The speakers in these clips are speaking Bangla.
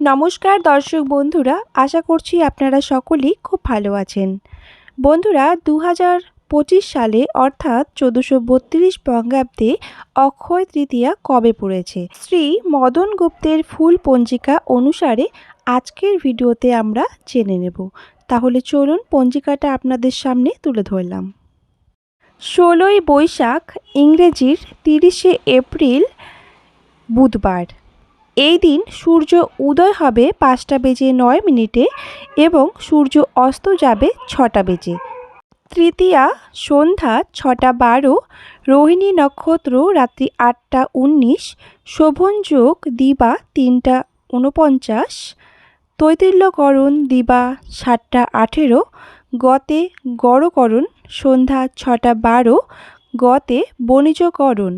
নমস্কার দর্শক বন্ধুরা, আশা করছি আপনারা সকলেই খুব ভালো আছেন। বন্ধুরা দু পঁচিশ সালে অর্থাৎ চোদ্দোশো বত্রিশ বঙ্গাব্দে অক্ষয় তৃতীয়া কবে পড়েছে? শ্রী মদন গুপ্তের ফুল পঞ্জিকা অনুসারে আজকের ভিডিওতে আমরা জেনে নেব। তাহলে চলুন পঞ্জিকাটা আপনাদের সামনে তুলে ধরলাম। ষোলোই বৈশাখ ইংরেজির তিরিশে এপ্রিল, বুধবার। এই দিন সূর্য উদয় হবে পাঁচটা বেজে নয় মিনিটে এবং সূর্য অস্ত যাবে ছটা বেজে। তৃতীয়া সন্ধ্যা ছটা বারো, রোহিণী নক্ষত্র রাত্রি আটটা উনিশ, শোভন যোগ দিবা তিনটা উনপঞ্চাশ, তৈতিল্যকরণ দিবা সাতটা আঠেরো, গতে গড়করণ সন্ধ্যা ছটা বারো, গতে বণিজকরণ।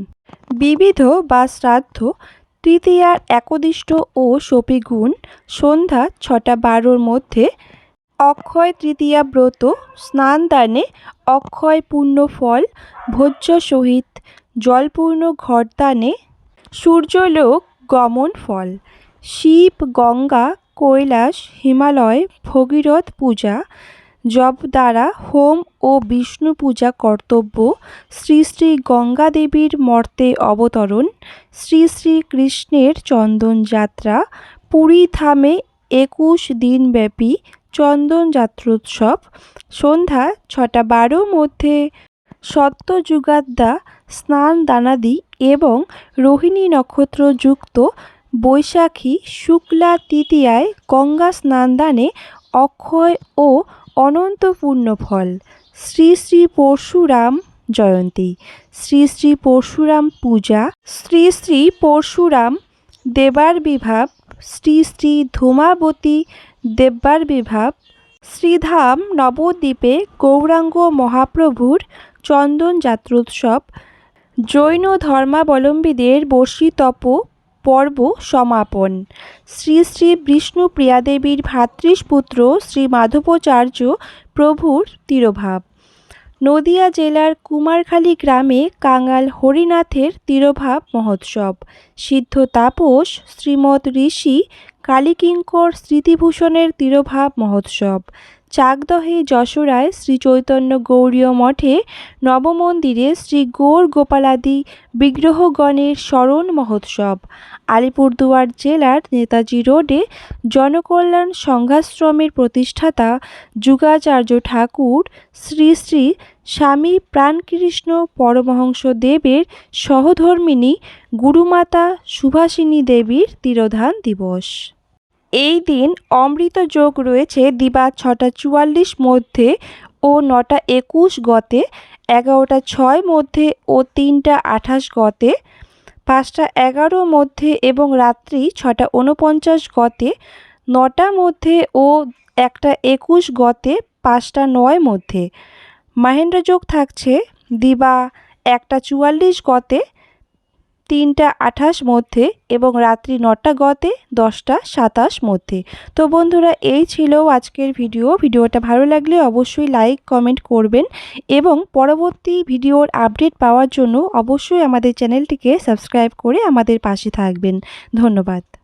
বিবিধ বা শ্রাদ্ধ তৃতীয়ার একদিষ্ট ও সপিগুণ সন্ধ্যা ছটা বারোর মধ্যে অক্ষয় তৃতীয়া ব্রত স্নানদানে অক্ষয় পূর্ণ ফল, ভোজ্য সহিত জলপূর্ণ ঘরদানে সূর্যলোক গমন ফল, শিব, গঙ্গা, কৈলাস, হিমালয়, ভগীরথ পূজা জপ দ্বারা হোম ও বিষ্ণু পূজা কর্তব্য, শ্রী শ্রী গঙ্গা দেবীর মর্তে অবতরণ, শ্রী শ্রী কৃষ্ণের চন্দন যাত্রা, পুরী ধামে একুশ দিনব্যাপী চন্দন যাত্রোৎসব, সন্ধ্যা ছটা বারো মধ্যে সত্যযুগাদ্দা স্নান দানাদি এবং রোহিণী নক্ষত্রযুক্ত বৈশাখী শুক্লা তৃতীয়ায় গঙ্গা স্নানদানে অক্ষয় ও অনন্তপূর্ণ ফল। শ্রী শ্রী পরশুরাম জয়ন্তী। শ্রী শ্রী পরশুরাম পূজা। শ্রী শ্রী পরশুরাম দেবার বিভাব। শ্রী শ্রী ধূমাবতী দেব্যার বিভাব। শ্রীধাম নবদ্বীপে গৌরাঙ্গ মহাপ্রভুর চন্দন যাত্রোৎসব। জৈন ধর্মাবলম্বীদের বর্ষিতপ পর্ব সমাপন। শ্রী শ্রী বিষ্ণু প্রিয়াদেবীর ভ্রাতৃষ্পুত্র শ্রী মাধবাচার্য প্রভুর তিরোভাব। নদিয়া জেলার কুমারখালী গ্রামে কাঙাল হরিনাথের তিরোভাব মহোৎসব। সিদ্ধ তাপস, শ্রীমৎ ঋষি কালীকিঙ্কর স্মৃতিভূষণের তিরোভাব মহোৎসব। চাকদহে যশোরায় শ্রী চৈতন্য গৌরীয় মঠে নবমন্দিরে শ্রী গৌর গোপালাদি বিগ্রহগণের স্মরণ মহোৎসব। আলিপুরদুয়ার জেলার নেতাজি রোডে জনকল্যাণ সংঘাশ্রমের প্রতিষ্ঠাতা যুগাচার্য ঠাকুর শ্রী শ্রী স্বামী প্রাণকৃষ্ণ পরমহংস দেবের সহধর্মিনী গুরুমাতা সুভাষিনী দেবীর তিরোধান দিবস। এই দিন অমৃত যোগ রয়েছে দিবা ছটা চুয়াল্লিশ মধ্যে ও নটা একুশ গতে, এগারোটা ছয় মধ্যে ও তিনটা আঠাশ গতে, পাঁচটা এগারো মধ্যে এবং রাত্রি ছটা উনপঞ্চাশ গতে, নটা মধ্যে ও একটা একুশ গতে, পাঁচটা নয় মধ্যে। মাহেন্দ্র যোগ থাকছে দিবা একটা চুয়াল্লিশ গতে তিনটা আঠাশ মধ্যে এবং রাত্রি নটা গতে দশটা সাতাশ মধ্যে। তো বন্ধুরা, এই ছিল আজকের ভিডিও। ভিডিওটা ভালো লাগলে অবশ্যই লাইক, কমেন্ট করবেন এবং পরবর্তী ভিডিওর আপডেট পাওয়ার জন্য অবশ্যই আমাদের চ্যানেলটিকে সাবস্ক্রাইব করে আমাদের পাশে থাকবেন। ধন্যবাদ।